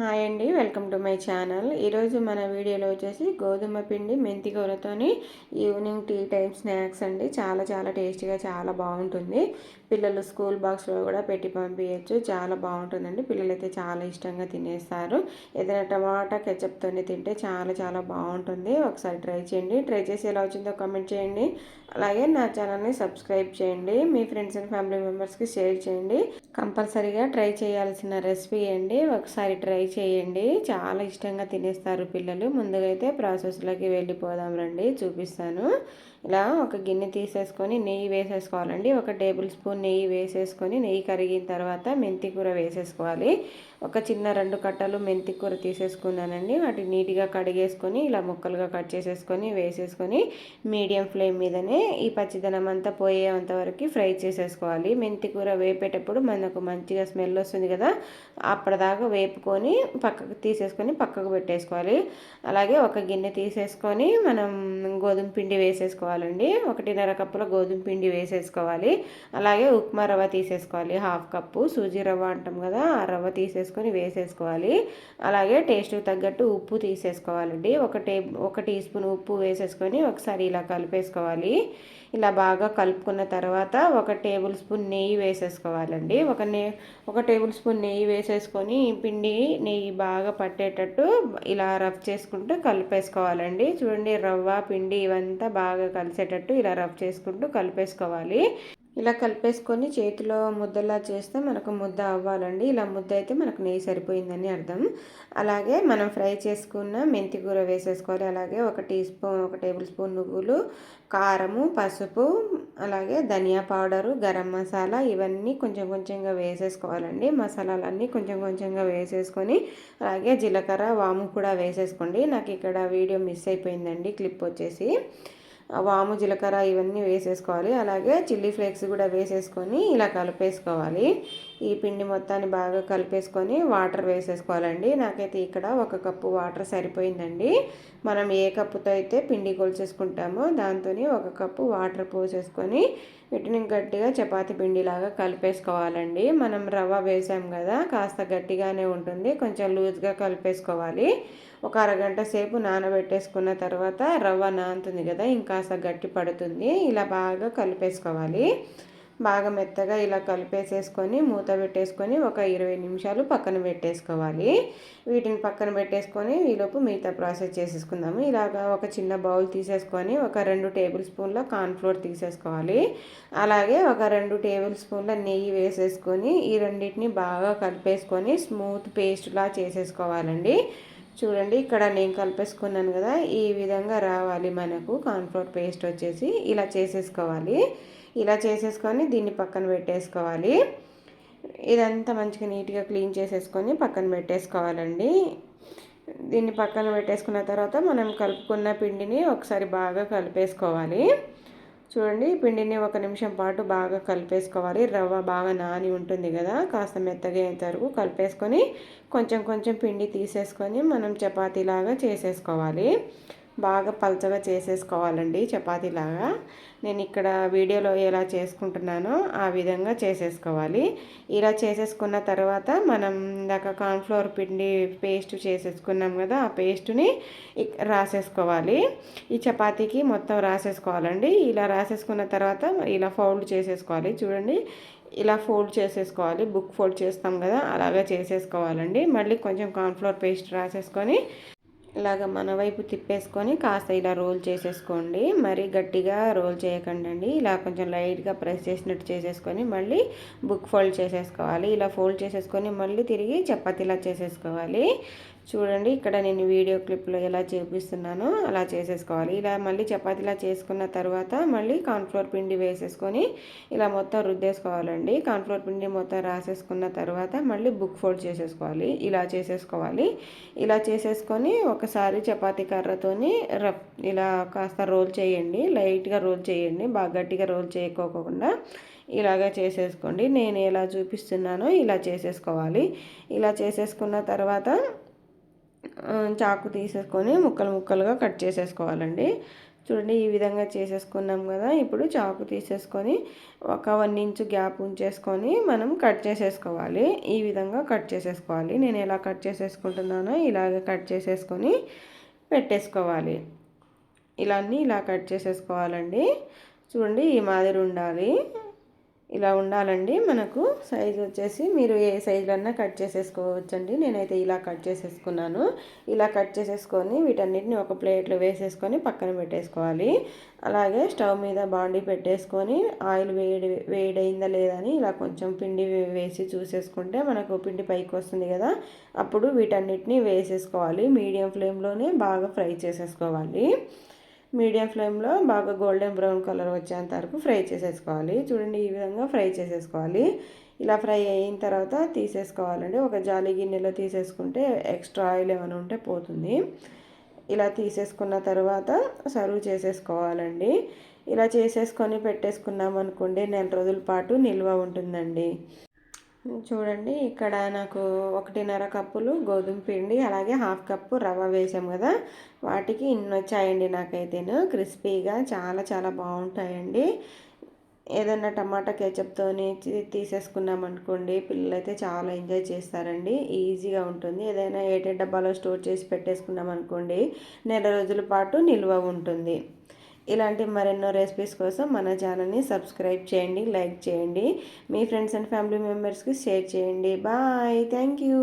Hi అండి welcome to my channel. ఈరోజు మన వీడియోలో వచ్చేసి గోధుమ పిండి మెంతి కూరతోని ఈవినింగ్ టీ టైం స్నాక్స్ అండి. చాలా చాలా టేస్టీగా చాలా బాగుంటుంది. పిల్లలు స్కూల్ బాక్స్లో కూడా పెట్టి పంపించచ్చు చాలా బాగుంటుందండి. పిల్లలు అయితే చాలా ఇష్టంగా తినేస్తారు. ఏదైనా టమాటా కెచప్తోనే తింటే చాలా చాలా బాగుంటుంది. ఒకసారి ట్రై చేయండి. ట్రై చేసి ఎలా వచ్చిందో కమెంట్ చేయండి. అలాగే నా ఛానల్ని సబ్స్క్రైబ్ చేయండి. మీ ఫ్రెండ్స్ అండ్ ఫ్యామిలీ మెంబర్స్కి షేర్ చేయండి. కంపల్సరీగా ట్రై చేయాల్సిన రెసిపీ అండి. ఒకసారి ట్రై చేయండి. చాలా ఇష్టంగా తినేస్తారు పిల్లలు. ముందుగా అయితే ప్రాసెస్లోకి వెళ్ళిపోదాం రండి. చూపిస్తాను. ఇలా ఒక గిన్నె తీసేసుకొని నెయ్యి వేసేసుకోవాలండి. ఒక టేబుల్ స్పూన్ నెయ్యి వేసేసుకొని నెయ్యి కరిగిన తర్వాత మెంతి కూర వేసేసుకోవాలి. ఒక చిన్న రెండు కట్టలు మెంతి కూర తీసేసుకున్నానండి. వాటిని నీట్గా కడిగేసుకొని ఇలా ముక్కలుగా కట్ చేసేసుకొని వేసేసుకొని మీడియం ఫ్లేమ్ మీదనే ఈ పచ్చిదనం అంతా పోయేంత వరకు ఫ్రై చేసేసుకోవాలి. మెంతి కూర వేపేటప్పుడు మనకు మంచిగా స్మెల్ వస్తుంది కదా అప్పటిదాకా వేపుకొని పక్కకు తీసేసుకొని పక్కకు పెట్టేసుకోవాలి. అలాగే ఒక గిన్నె తీసేసుకొని మనం గోధుమ పిండి వేసేసుకోవాలండి. ఒకటిన్నర కప్పుల గోధుమ పిండి వేసేసుకోవాలి. అలాగే ఉప్మా రవ్వ తీసేసుకోవాలి. Half cup. సూజీ రవ్వ అంటాం కదా ఆ రవ్వ తీసేసుకోవాలి తీసేసుకొని వేసేసుకోవాలి. అలాగే టేస్ట్కి తగ్గట్టు ఉప్పు తీసేసుకోవాలండి. ఒక టే ఒక టీ స్పూన్ ఉప్పు వేసేసుకొని ఒకసారి ఇలా కలిపేసుకోవాలి. ఇలా బాగా కలుపుకున్న తర్వాత ఒక టేబుల్ స్పూన్ నెయ్యి వేసేసుకోవాలండి. ఒక నే ఒక టేబుల్ స్పూన్ నెయ్యి వేసేసుకొని పిండి నెయ్యి బాగా పట్టేటట్టు ఇలా రఫ్ చేసుకుంటూ కలిపేసుకోవాలండి. చూడండి రవ్వ పిండి ఇవంతా బాగా కలిసేటట్టు ఇలా రఫ్ చేసుకుంటూ కలిపేసుకోవాలి. ఇలా కలిపేసుకొని చేతిలో ముద్దలా చేస్తే మనకు ముద్ద అవ్వాలండి. ఇలా ముద్ద అయితే మనకు నెయ్యి సరిపోయిందని అర్థం. అలాగే మనం ఫ్రై చేసుకున్న మెంతి కూర వేసేసుకోవాలి. అలాగే ఒక టీ స్పూన్ ఒక టేబుల్ స్పూన్ నువ్వులు కారము పసుపు అలాగే ధనియా పౌడరు గరం మసాలా ఇవన్నీ కొంచెం కొంచెంగా వేసేసుకోవాలండి. మసాలాలన్నీ కొంచెం కొంచెంగా వేసేసుకొని అలాగే జీలకర్ర వాము కూడా వేసేసుకోండి. నాకు ఇక్కడ వీడియో మిస్ అయిపోయిందండి క్లిప్ వచ్చేసి. వాము జీలకర్ర ఇవన్నీ వేసేసుకోవాలి. అలాగే చిల్లీ ఫ్లేక్స్ కూడా వేసేసుకొని ఇలా కలిపేసుకోవాలి. ఈ పిండి మొత్తాన్ని బాగా కలిపేసుకొని వాటర్ వేసేసుకోవాలండి. నాకైతే ఇక్కడ ఒక కప్పు వాటర్ సరిపోయిందండి. మనం ఏ కప్పుతో అయితే పిండి కొలిచేసుకుంటామో దాంతో ఒక కప్పు వాటర్ పోసేసుకొని వీటిని గట్టిగా చపాతి పిండిలాగా కలిపేసుకోవాలండి. మనం రవ్వ వేసాం కదా కాస్త గట్టిగానే ఉంటుంది. కొంచెం లూజ్గా కలిపేసుకోవాలి. ఒక అరగంట సేపు నానబెట్టేసుకున్న తర్వాత రవ్వ నానుతుంది కదా ఇంకాస్త గట్టి పడుతుంది. ఇలా బాగా కలిపేసుకోవాలి. బాగా మెత్తగా ఇలా కలిపేసేసుకొని మూత పెట్టేసుకొని ఒక ఇరవై నిమిషాలు పక్కన పెట్టేసుకోవాలి. వీటిని పక్కన పెట్టేసుకొని ఈలోపు మిగతా ప్రాసెస్ చేసేసుకుందాము. ఇలాగా ఒక చిన్న బౌల్ తీసేసుకొని ఒక రెండు టేబుల్ స్పూన్ల కార్న్ఫ్లోర్ తీసేసుకోవాలి. అలాగే ఒక రెండు టేబుల్ స్పూన్ల నెయ్యి వేసేసుకొని ఈ రెండింటిని బాగా కలిపేసుకొని స్మూత్ పేస్ట్లా చేసేసుకోవాలండి. చూడండి ఇక్కడ నేను కలిపేసుకున్నాను కదా ఈ విధంగా రావాలి మనకు కార్న్ఫ్లోర్ పేస్ట్ వచ్చేసి. ఇలా చేసేసుకోవాలి. ఇలా చేసేసుకొని దీన్ని పక్కన పెట్టేసుకోవాలి. ఇదంతా మంచిగా నీట్గా క్లీన్ చేసేసుకొని పక్కన పెట్టేసుకోవాలండి. దీన్ని పక్కన పెట్టేసుకున్న తర్వాత మనం కలుపుకున్న పిండిని ఒకసారి బాగా కలిపేసుకోవాలి. చూడండి పిండిని ఒక నిమిషం పాటు బాగా కలిపేసుకోవాలి. రవ్వ బాగా నాని ఉంటుంది కదా కాస్త మెత్తగా అయ్యేంత వరకు కలిపేసుకొని కొంచెం కొంచెం పిండి తీసేసుకొని మనం చపాతీలాగా చేసేసుకోవాలి. బాగా పలచగా చేసేసుకోవాలండి చపాతీలాగా. నేను ఇక్కడ వీడియోలో ఎలా చేసుకుంటున్నానో ఆ విధంగా చేసేసుకోవాలి. ఇలా చేసేసుకున్న తర్వాత మనం ఇందాక కార్న్ఫ్లోర్ పిండి పేస్ట్ చేసేసుకున్నాం కదా ఆ పేస్ట్ని రాసేసుకోవాలి. ఈ చపాతీకి మొత్తం రాసేసుకోవాలండి. ఇలా రాసేసుకున్న తర్వాత ఇలా ఫోల్డ్ చేసేసుకోవాలి. చూడండి ఇలా ఫోల్డ్ చేసేసుకోవాలి. బుక్ ఫోల్డ్ చేస్తాం కదా అలాగే చేసేసుకోవాలండి. మళ్ళీ కొంచెం కార్న్ఫ్లోర్ పేస్ట్ రాసేసుకొని ఇలాగ మన వైపు తిప్పేసుకొని కాస్త ఇలా రోల్ చేసేసుకోండి. మరి గట్టిగా రోల్ చేయకండి అండి ఇలా కొంచెం లైట్గా ప్రెస్ చేసినట్టు చేసేసుకొని మళ్ళీ బుక్ ఫోల్డ్ చేసేసుకోవాలి. ఇలా ఫోల్డ్ చేసేసుకొని మళ్ళీ తిరిగి చపాతీలా చేసేసుకోవాలి. చూడండి ఇక్కడ నేను వీడియో క్లిప్లో ఎలా చూపిస్తున్నానో అలా చేసేసుకోవాలి. ఇలా మళ్ళీ చపాతీలా చేసుకున్న తర్వాత మళ్ళీ కాన్ఫ్లోర్ పిండి వేసేసుకొని ఇలా మొత్తం రుద్దేసుకోవాలండి. కాన్ఫ్లోర్ పిండి మొత్తం రాసేసుకున్న తర్వాత మళ్ళీ బుక్ ఫోల్డ్ చేసేసుకోవాలి. ఇలా చేసేసుకోవాలి. ఇలా చేసేసుకొని ఒకసారి చపాతీ కర్రతోని రఫ్ ఇలా కాస్త రోల్ చేయండి. లైట్గా రోల్ చేయండి. బాగా గట్టిగా రోల్ చేయకోకుండా ఇలాగా చేసేసుకోండి. నేను ఎలా చూపిస్తున్నానో ఇలా చేసేసుకోవాలి. ఇలా చేసేసుకున్న తర్వాత చాకు తీసేసుకొని ముక్కలు ముక్కలుగా కట్ చేసేసుకోవాలండి. చూడండి ఈ విధంగా చేసేసుకున్నాం కదా. ఇప్పుడు చాకు తీసేసుకొని ఒక వన్ ఇంచు గ్యాప్ ఉంచేసుకొని మనం కట్ చేసేసుకోవాలి. ఈ విధంగా కట్ చేసేసుకోవాలి. నేను ఎలా కట్ చేసేసుకుంటున్నానో ఇలాగే కట్ చేసేసుకొని పెట్టేసుకోవాలి. ఇలా ఇలా కట్ చేసేసుకోవాలండి. చూడండి ఈ మాదిరి ఉండాలి. ఇలా ఉండాలండి. మనకు సైజు వచ్చేసి మీరు ఏ సైజులన్నా కట్ చేసేసుకోవచ్చండి. నేనైతే ఇలా కట్ చేసేసుకున్నాను. ఇలా కట్ చేసేసుకొని వీటన్నిటిని ఒక ప్లేట్లో వేసేసుకొని పక్కన పెట్టేసుకోవాలి. అలాగే స్టవ్ మీద బాండీ పెట్టేసుకొని ఆయిల్ వేడి వేడైందా లేదా అని ఇలా కొంచెం పిండి వేసి చూసేసుకుంటే మనకు పిండి పైకి వస్తుంది కదా. అప్పుడు వీటన్నిటిని వేసేసుకోవాలి. మీడియం ఫ్లేమ్లోనే బాగా ఫ్రై చేసేసుకోవాలి. మీడియం ఫ్లేమ్లో బాగా గోల్డెన్ బ్రౌన్ కలర్ వచ్చేంత వరకు ఫ్రై చేసేసుకోవాలి. చూడండి ఈ విధంగా ఫ్రై చేసేసుకోవాలి. ఇలా ఫ్రై అయిన తర్వాత తీసేసుకోవాలండి. ఒక జాలి గిన్నెలో తీసేసుకుంటే ఎక్స్ట్రా ఆయిల్ ఏమైనా ఉంటే పోతుంది. ఇలా తీసేసుకున్న తర్వాత సర్వ్ చేసేసుకోవాలండి. ఇలా చేసేసుకొని పెట్టేసుకున్నాం అనుకోండి నెల రోజుల పాటు నిల్వ ఉంటుందండి. చూడండి ఇక్కడ నాకు ఒకటిన్నర కప్పులు గోధుమ పిండి అలాగే హాఫ్ కప్పు రవ్వ వేసాం కదా. వాటికి ఇన్ని వచ్చాయండి నాకైతేను. క్రిస్పీగా చాలా చాలా బాగుంటాయండి. ఏదన్నా టమాటా కేచప్తో తీసేసుకున్నాం అనుకోండి పిల్లలు అయితే చాలా ఎంజాయ్ చేస్తారండి. ఈజీగా ఉంటుంది. ఏదైనా ఏటే డబ్బాలో స్టోర్ చేసి పెట్టేసుకున్నాం అనుకోండి నెల రోజుల పాటు నిల్వ ఉంటుంది. ఇలాంటి మరెన్నో రెసిపీస్ కోసం మన ఛానల్ని సబ్స్క్రైబ్ చేయండి లైక్ చేయండి. మీ ఫ్రెండ్స్ అండ్ ఫ్యామిలీ మెంబర్స్కి షేర్ చేయండి. Bye thank you